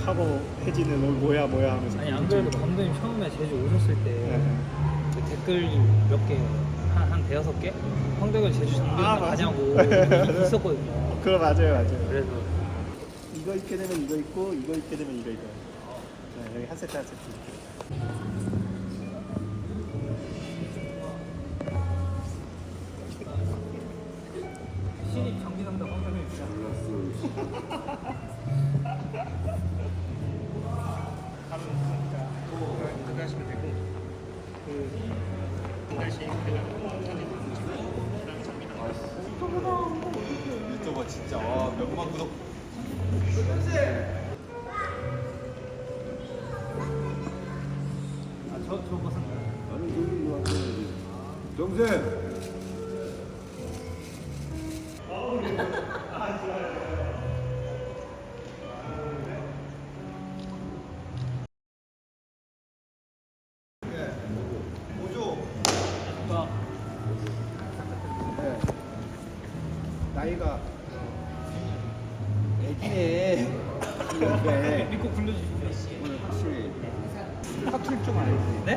계약하고 혜진은 너 뭐야 뭐야 하면서 아니 안 그래도 감독님 처음에 제주 오셨을 때 네. 그 댓글이 몇 개, 한, 한 대여섯 개? 황덕현 제주 장비를 아, 맞아. 가냐고 있었거든요. 그거 맞아요 맞아요 그래서 이거 입게 되면 이거 입고 이거 입게 되면 이거 입어요 네, 여기 한 세트 한 세트 유튜버 진짜 와 몇만 구독 아, 저, 저 벗은 정세 이게 믿고. 오늘 확실히 사투리 좀 알지 네?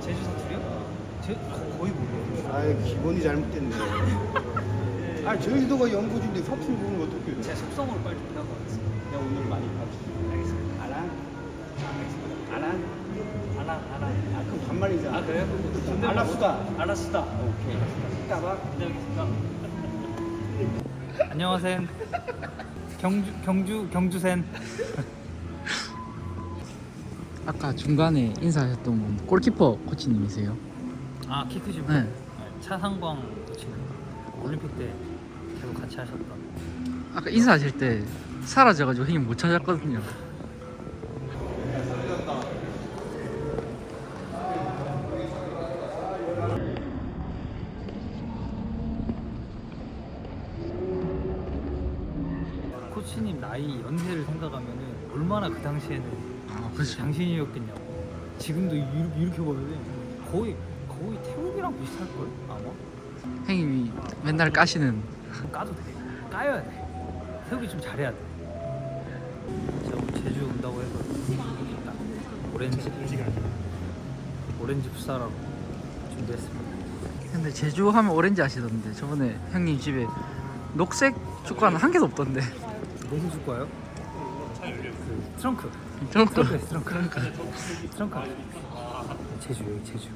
제주 사투리요? 제, 거- 거의 모르겠어요. 아 기본이 잘못됐네 아 저희도가 연구진데 사투리 보는 거 어떻게 제 속성으로 빨리 표현하고 가겠습니다. 내가 오늘 많이 봐주지 알겠습니다. 알아? 알아? 알아, 알아. 아 그럼 반말이잖아 아, 그래요? 존댓말 알았수다. 못- 알았수다. 오케이 이따 봐 기다리겠습니다. 안녕하세요. 경주 경주 경주센. 아까 중간에 인사하셨던 분 골키퍼 코치님이세요? 아, 키 크신 네. 분. 차상광 지금 올림픽 때 계속 같이 하셨던. 아까 인사하실 때 사라져가지고 형님 못 찾았거든요. 코치님 나이 연세를 생각하면은 얼마나 그 당시에는 아, 그렇죠. 장신이었겠냐고. 지금도 이렇게, 이렇게 보면은 거의 거의 태국이랑 비슷할 걸 아마. 형님이 맨날 까시는 까도 돼. 까야 돼. 태국이 좀 잘해야 돼. 제가 오늘 제주 온다고 해서 딱 오렌지 오렌지 풋사라고 준비했습니다. 근데 제주 하면 오렌지 아시던데 저번에 형님 집에 녹색 축구화는 한 개도 없던데 무슨 축구예요? 그 트렁크. 트렁크. 트렁크. 트렁크. 트렁크. 제주 여기. 제주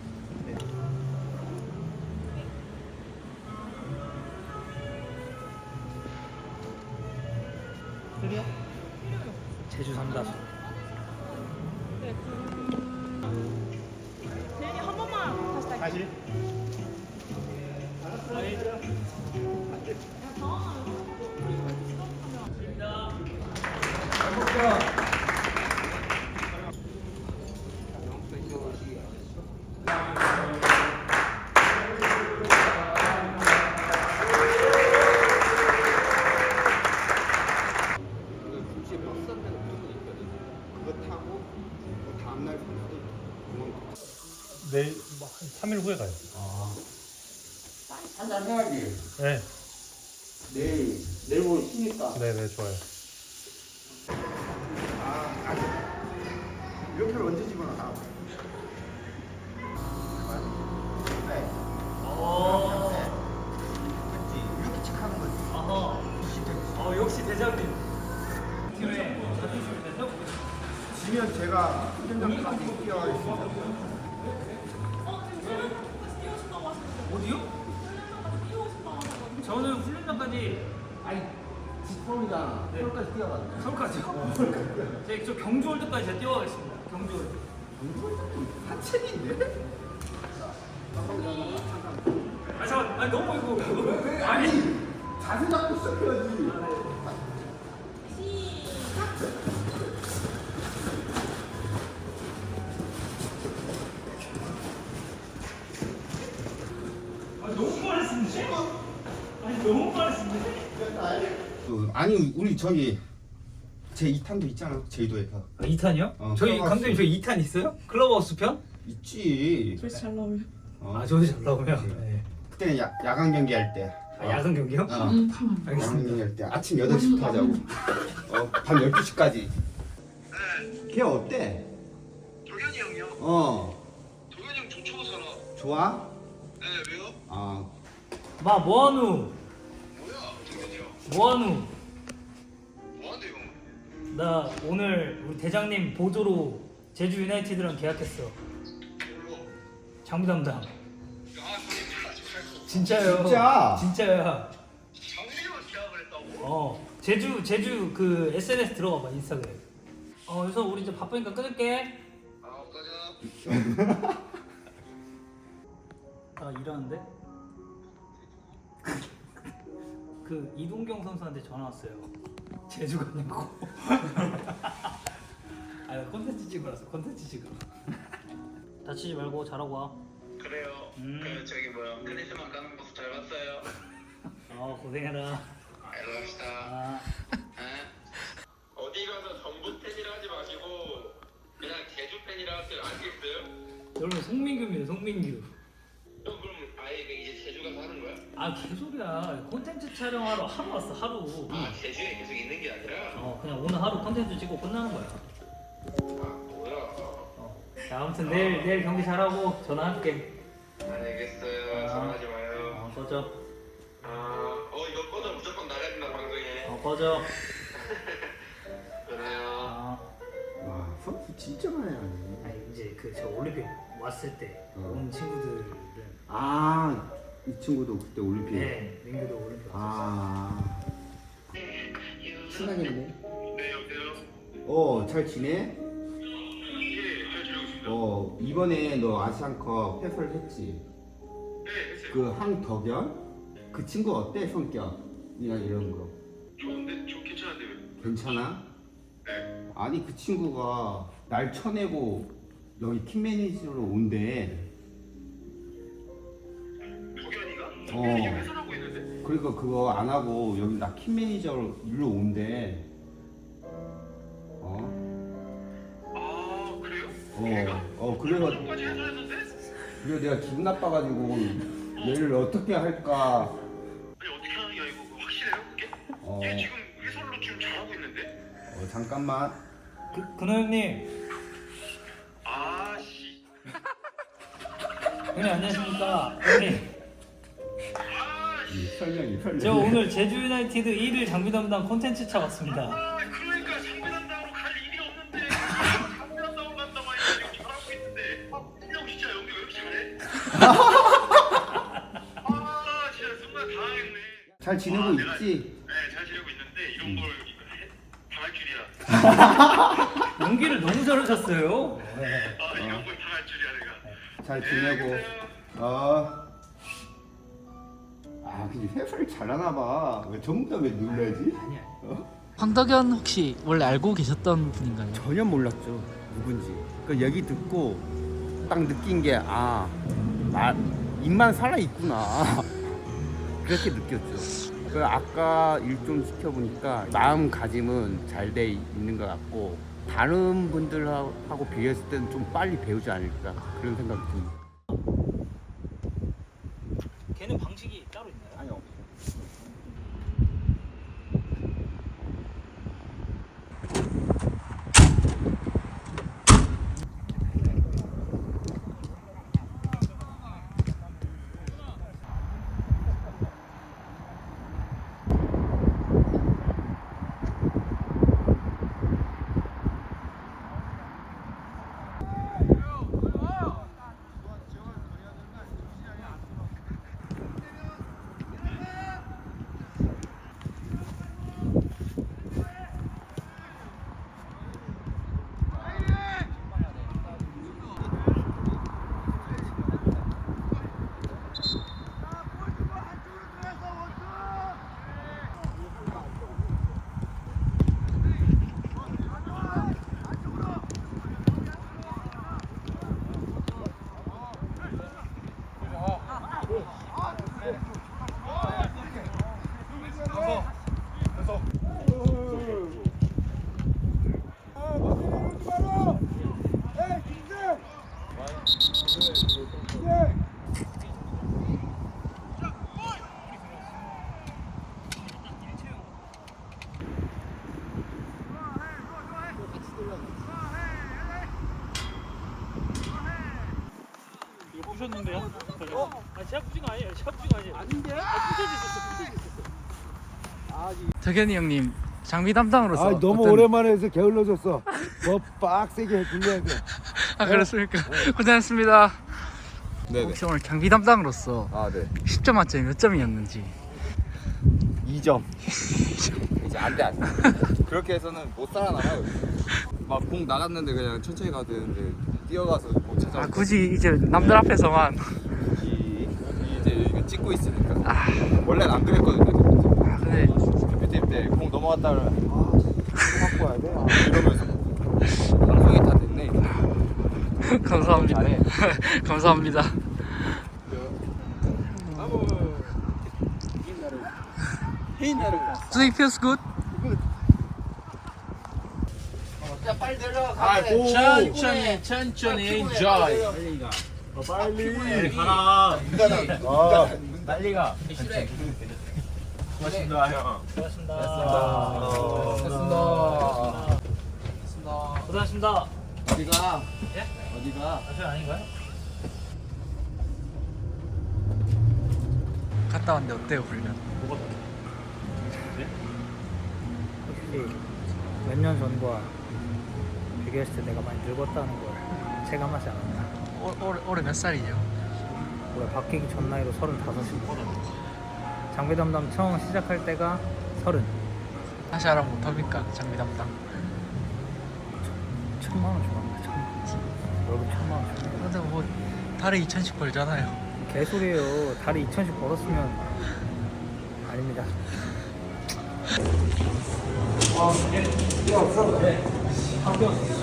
언제 집어넣어 네. 그치 이렇게 칙하는 거지 어 역시 대장님. 팀에 지면 제가 훈련장 가서 뛰어가겠습니다 어디요? 저는 훈련장까지 직폰이잖아 네. 서울까지 뛰어가는 서울까지요. 제가 저 경주 월드까지 제가 뛰어가겠습니다. 경주 월드. 산책인데? 아 잠깐, 아니 너무 이거 아니 자세 잡고 시작해야지 아니 우리 저기 제 2탄도 있잖아 제주도에서 아, 2탄이요? 어, 저희 클럽하우스. 감독님 저희 2탄 있어요? 클럽하우스 편? 있지 그래서 잘 나오면. 어. 아 저도 잘 나오면. 네. 그때는 야, 야간 경기 할때 아, 야성 경기요? 어. 알겠습니다. 양릉 때 아침 8시부터 하자고. 어, 밤 12시까지. 걔 어때? 도현이 형이요? 어. 도현이 형 좋죠 좋아? 네 왜요? 아. 마 뭐하누? 뭐야 도현이 형 뭐하누? 나 오늘 우리 대장님 보조로 제주 유나이티드랑 계약했어. 장비 담당. 진짜요? 진짜? 진짜야. 장미만 계약을 했다고? 어 제주 제주 그 SNS 들어가 봐 인스타그램. 어 그래서 우리 이제 바쁘니까 끊을게. 아나 일하는데. 그 이동경 선수한테 전화 왔어요. 제주 가냐고. 아 콘텐츠 왔어 콘텐츠 찍으러. 다치지 말고 잘하고 와. 그래요 음. 그 저기 뭐야 크리스마스 가는 모습 잘 봤어요 어 고생해라. 알로 합시다 아. 에? 어디 가서 전북 팬이라 하지 마시고 그냥 제주 팬이라 하세요 알겠어요? 여러분 송민규입니다 송민규. 아 개소리야 콘텐츠 촬영하러 하루 왔어 하루. 아 제주에 계속 있는 게 아니라 어 그냥 오늘 하루 콘텐츠 찍고 끝나는 거야. 아 뭐야 어. 자, 아무튼 내일 내일 경기 잘하고 전화할게. 알겠어요 전화하지 마요 어 꺼져. 아, 어 이거 꺼져 무조건 나가야 된다 방송에. 어 꺼져. 그래요. 어. 와, 선수 진짜 많이 하네. 아니 이제 그 저 올림픽 왔을 때 어. 온 친구들은 아, 이 친구도 그때 올림픽. 네 민규도 올림픽 왔었어. 아. 신나겠네. 네 여보세요. 어, 잘 지내? 예, 잘 지내고 있습니다. 어, 이번에 너 아시안컵 해설했지? 네, 했어요. 그 황덕연? 그 친구 어때 성격이나 이런 거? 좋은데, 저 괜찮은데 왜? 괜찮아? 네. 아니 그 친구가 날 쳐내고 여기 팀 매니저로 온대. 어. 있는데. 그러니까 그거 안 하고 여기 나팀 매니저로 일로 온대. 어? 아, 그래요? 어, 어 그래가 까지 해설했는데? 그래 내가 기분 나빠가지고 얘를 어떻게 할까? 아니 어떻게 하는 게 아니고 그거 확실해요 그게? 어, 얘 지금 해설로 지금 잘하고 있는데? 어 잠깐만. 그 근호 형님, 아, 씨. 형님 안녕하십니까? 형님, 이 설명이 설명. 저 오늘 제주 유나이티드 1일 장비 담당 콘텐츠 차 왔습니다. 아, 그러니까 장비단당으로 갈 일이 없는데 장비단당으로 간다고 하니까 지금 잘하고 있는데 아, 형 진짜 연기 왜 이렇게 잘해? 아, 진짜 순간 당황했네. 잘 지내고 아, 내가- 있지? 네, 잘 지내고 있는데 이런 걸 해- 당할 줄이야. 연기를 너무 잘하셨어요. 네. 아, 이런 걸 당할 줄이야 내가. 잘 네, 지내고. 알겠어요. 어. 아 근데 해설 잘하나 봐. 왜 전부 다 왜 놀라지? 아니야. 황덕현 혹시 원래 알고 계셨던 분인가요? 전혀 몰랐죠 누군지. 그 얘기 듣고 딱 느낀 게 아, 말 입만 살아 있구나. 그렇게 느꼈죠. 그 아까 일 좀 시켜보니까 마음가짐은 잘 돼 있는 것 같고 다른 분들하고 비교했을 때는 좀 빨리 배우지 않을까 그런 생각이 듭니다. 덕현이 형님 장비 담당으로서 아 너무 어떤- 오랜만에 해서 게을러졌어. 더 빡세게 굴려야 돼. 아 그렇습니까? 고생했습니다. 네네. 혹시 오늘 장비 담당으로서 아 네. 10점 만점에 몇 점이었는지 2점. 이제 안돼 안돼. 그렇게 해서는 못 살아남아요. 막 공 나갔는데 그냥 천천히 가도 되는데 뛰어가서 못 찾아. 아 굳이 이제 남들 앞에서만 이, 이 이제 이거 찍고 있으니까. 원래는 안 그랬거든요. 아 근데 때 공 넘어갔다 그러면 아, 갖고 와야 돼. 아, 이러면서 방송이 다 됐네. 감사합니다. 잘해. 감사합니다. Do it feels good? 천천히 천천히 enjoy. 빨리 가라. 빨리 가. 고맙습니다 형. 고맙습니다. 됐습니다. 고생하셨습니다. 어디가? 예? 어디가? 아, 저 아닌가요? 갔다 왔는데 어때요 훈련? 뭐가 확실히 몇년 전과 비교했을 때 내가 많이 늙었다는 걸 체감하지 않았나. 올, 올해, 올해 몇 살이죠? 올해 바뀌기 전 나이로 35입니다. 장비 담당 처음 시작할 때가 30. 다시 알아 못합니까 장비 담당? 천만 원 줘갑니다. 천만 원. 월급 천만 원 줘. 근데 뭐 달에 2천씩 벌잖아요. 개소리예요. 달에 2천씩 벌었으면 아닙니다. 시작하십시오.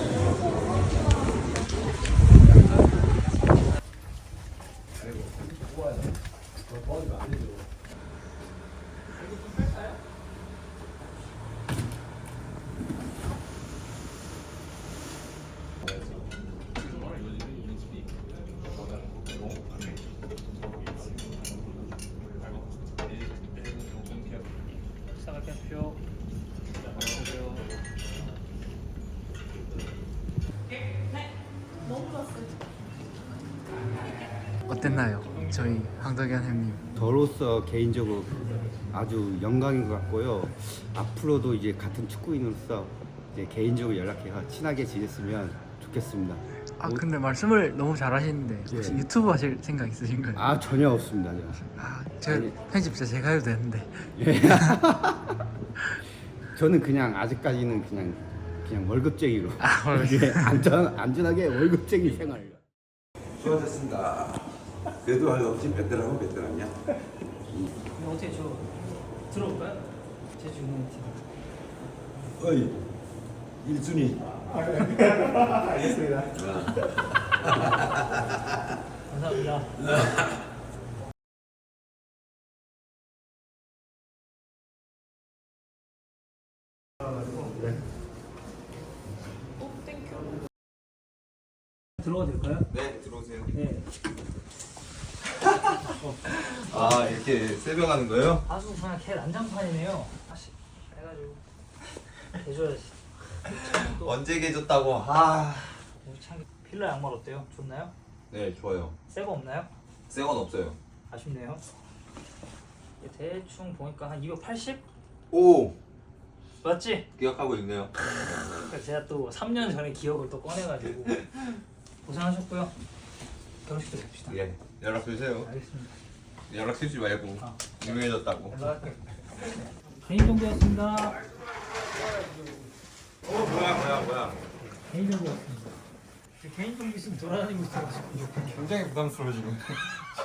어땠나요? 저희 황덕현 형님. 저로서 개인적으로 아주 영광인 것 같고요. 앞으로도 이제 같은 축구인으로서 이제 개인적으로 연락해서 친하게 지냈으면 좋겠습니다. 아 근데 말씀을 너무 잘하시는데 혹시 예. 유튜브 하실 생각 있으신가요? 아 전혀 없습니다. 전혀. 아, 제가 아니. 편집 진짜 제가 해도 되는데 저는 그냥 아직까지는 그냥 그냥 월급쟁이로 아, 월급. 예, 안전 안전하게 월급쟁이 생활. 수고하셨습니다. 그래도 할 없이 베테랑은 베테랑이야. 어떻게 저 들어올까요? 제 주문 팀. 어이, 1순위. 감사합니다. 들어가 될까요? 네, 들어오세요. 네. 아, 이렇게 세병하는 거예요? 아주 그냥 개 난장판이네요. 아씨, 해가지고 해줘야지. 언제 개줬다고? 아. 우리 창 필라 양말 어때요? 좋나요? 네, 좋아요. 새 거 없나요? 새 건 없어요. 아쉽네요. 이게 대충 보니까 한 280? 오, 맞지? 기억하고 있네요. 그러니까 제가 또 3년 전에 기억을 또 꺼내가지고 고생하셨고요. 결혼식도 봅시다. 예, 연락 주세요. 알겠습니다. 연락 쓰지 말고 아. 유명해졌다고. 개인 정보였습니다. 어, 뭐야, 뭐야, 뭐야. 개인 정보였습니다. 개인 정보 있으면 돌아다니고 있어가지고. 굉장히 부담스러워 지금.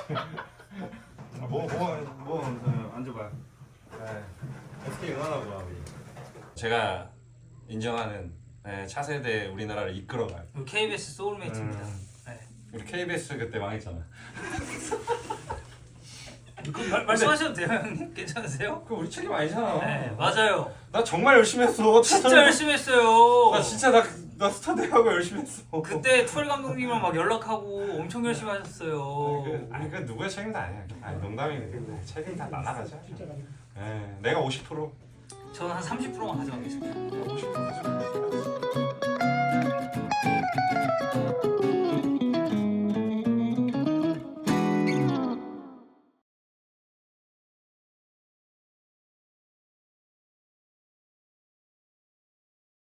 뭐, 뭐, 뭐, 어, 앉아봐. SK 응원하고 와, 우리. 제가 인정하는 네, 차세대 우리나라를 이끌어갈 우리 KBS 소울메이트입니다. 네. 우리 KBS 그때 망했잖아. 말씀하셔도 돼요 형님? 괜찮으세요? 그 우리 책임 아니잖아. 네 맞아요 나 정말 열심히 했어. 진짜 열심히 했어요 나 진짜 나, 나 스타 대하고 열심히 했어. 그때 투엘 감독님이랑 막 연락하고 엄청 네. 열심히 하셨어요 네, 그, 아니 그 누구의 책임도 아니야. 아니 농담이네. 그 책임 다 나눠가자. 예, 네, 내가 50%. 저는 한 30%만 가져가겠습니다 50%.